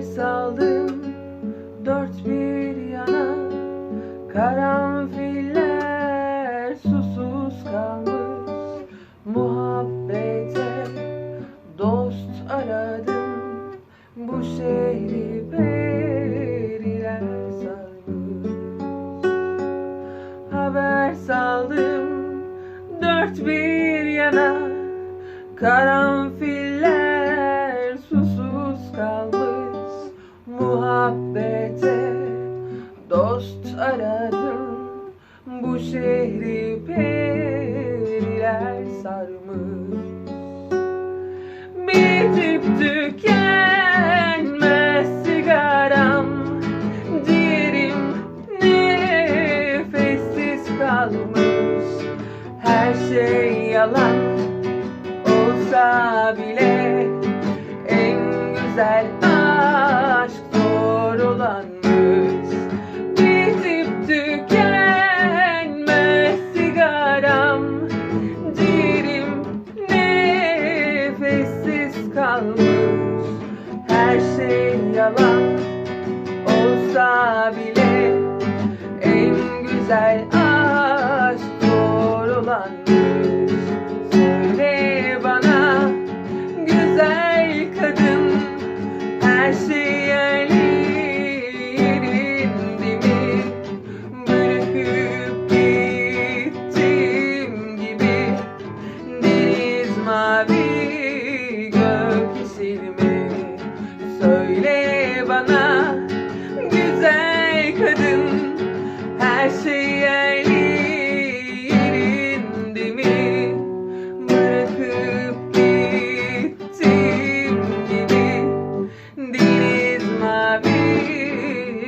Ders aldım. Dört bir yana Karanfiller susuz kalmış. Muhabbete dost aradım. Bu şehri periler sarmış Haber saldım. Dört bir yana Karanfiller aradım. Bu şehri periler sarmış. Bitip tükenmez sigaram. Ciğerim nefessiz kalmış. Her şey yalan olsa bile En güzel kalmış. Her şey yalan olsa bile En güzel aşk zor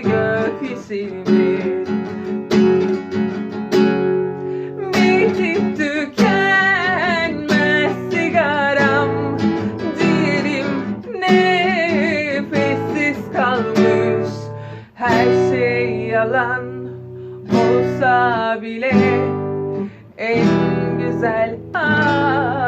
gök? Bitip tükenmez sigaram Ciğerim nefessiz kalmış Her şey yalan olsa bile En güzel olan